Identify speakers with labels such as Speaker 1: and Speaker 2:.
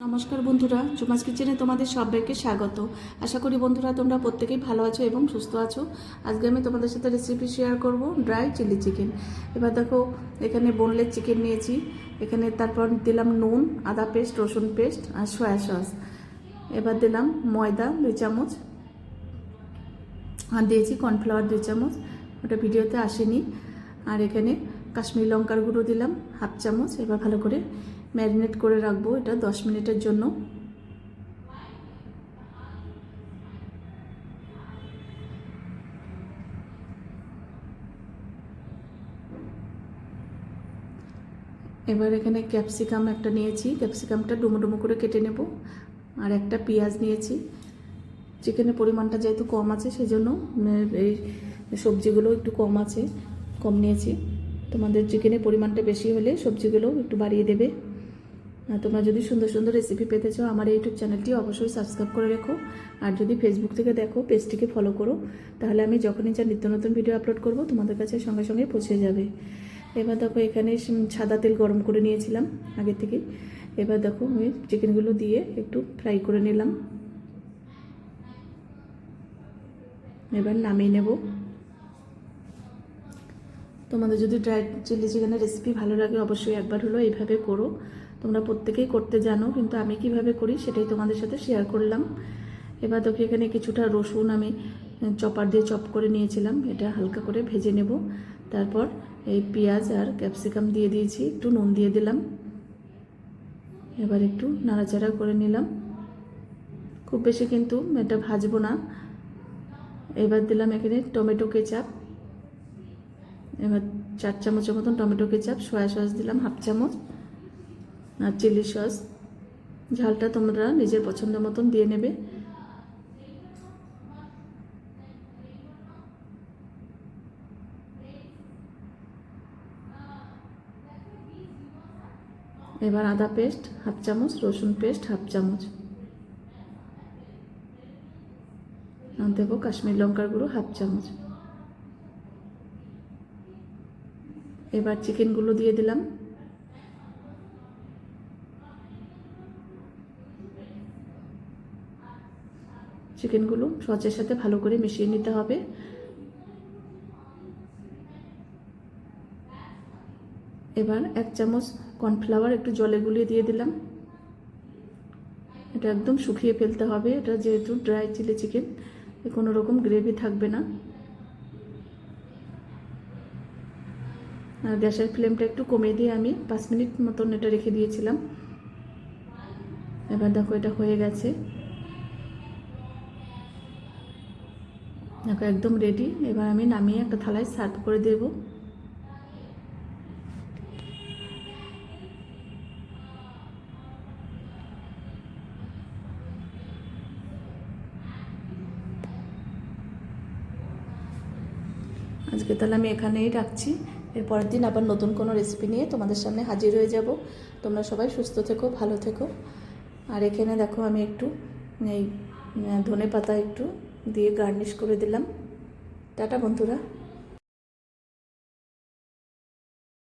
Speaker 1: নমস্কার বন্ধুরা চুমাস কিচেনে তোমাদের সবাইকে স্বাগত। আশা করি বন্ধুরা তোমরা প্রত্যেকেই ভালো আছো এবং সুস্থ আছো। আজকে আমি তোমাদের সাথে রেসিপি শেয়ার করব ড্রাই চিলি চিকেন এবার দেখো, এখানে বোনলেস চিকেন নিয়েছি। এখানে তারপর দিলাম নুন, আদা পেস্ট রসুন পেস্ট আর সয়া সস এবার দিলাম ময়দা, দুই চামচ। আর দিয়েছি কর্নফ্লাওয়ার দুই চামচ। ওটা ভিডিওতে আসেনি। আর এখানে কাশ্মীরি লঙ্কার গুঁড়ো দিলাম, হাফ চামচ। এবার ভালো করে ম্যারিনেট করে রাখব এটা দশ মিনিটের জন্য। এবার এখানে ক্যাপসিকাম একটা নিয়েছি। ক্যাপসিকামটা ডুমো ডুমো করে কেটে নেব। আর একটা পেঁয়াজ নিয়েছি। চিকেনের পরিমাণটা যেহেতু কম আছে সেই জন্য এই সবজিগুলো একটু কম আছে, কম নিয়েছি। তোমাদের চিকেনের পরিমাণটা বেশি হলে সবজিগুলো একটু বাড়িয়ে দেবে। আর তোমরা যদি সুন্দর সুন্দর রেসিপি পেতে চাও, আমার ইউটিউব চ্যানেলটি অবশ্যই সাবস্ক্রাইব করে রেখো। আর যদি ফেসবুক থেকে দেখো পেজটিকে ফলো করো, তাহলে আমি যখনই যা নিত্য নতুন ভিডিও আপলোড করব, তোমাদের কাছে সঙ্গে সঙ্গে পৌঁছে যাবে। এবার দেখো, এখানে সাদা তেল গরম করে নিয়েছিলাম আগে থেকে। এবার দেখো, আমি চিকেনগুলো দিয়ে একটু ফ্রাই করে নিলাম। এবার নামিয়ে নেব। তোমাদের যদি ড্রাই চিলি চিকেনের রেসিপি ভালো লাগে, অবশ্যই একবার হলো এইভাবে করো। তোমরা প্রত্যেকেই করতে জানো, কিন্তু আমি কীভাবে করি সেটাই তোমাদের সাথে শেয়ার করলাম। এবার দেখো এখানে কিছুটা রসুন আমি চপার দিয়ে চপ করে নিয়েছিলাম। এটা হালকা করে ভেজে নেব। তারপর এই পেঁয়াজ আর ক্যাপসিকাম দিয়ে দিয়েছি, একটু নুন দিয়ে দিলাম। এবার একটু নাড়াচাড়া করে নিলাম। খুব বেশি কিন্তু এটা ভাজবো না। এবার দিলাম এখানে টমেটো কেচাপ এবার চার চামচের মতন টমেটো কেচাপ, সয়া সস দিলাম, হাফ চামচ, আর চিলি সস। ঝালটা তোমরা নিজের পছন্দ মতন দিয়ে নেবে। এবার আদা পেস্ট, হাফ চামচ, রসুন পেস্ট, হাফ চামচ। দেবো কাশ্মীর লঙ্কার গুঁড়ো, হাফ চামচ। এবার চিকেনগুলো দিয়ে দিলাম। চিকেনগুলো সচের সাথে ভালো করে মিশিয়ে নিতে হবে। এবার এক চামচ কর্নফ্লাওয়ার একটু জলে গুলিয়ে দিয়ে দিলাম। এটা একদম শুকিয়ে ফেলতে হবে। এটা যেহেতু ড্রাই চিলি চিকেন কোনো রকম গ্রেভি থাকবে না। গ্যাসের ফ্লেমটা একটু কমিয়ে দিয়ে আমি পাঁচ মিনিট মতন এটা রেখে দিয়েছিলাম। এবার দেখো এটা হয়ে গেছে। দেখো একদম রেডি এবার আমি নামিয়ে একটা থালায় সার্ভ করে দেব। আজকে তাহলে আমি এখানেই রাখছি। এর পরের দিন আবার নতুন কোনো রেসিপি নিয়ে তোমাদের সামনে হাজির হয়ে যাব। তোমরা সবাই সুস্থ থেকো, ভালো থেকো। আর এখানে দেখো আমি একটু, এই ধনে পাতা একটু দিয়ে গার্নিশ করে দিলাম। টাটা বন্ধুরা।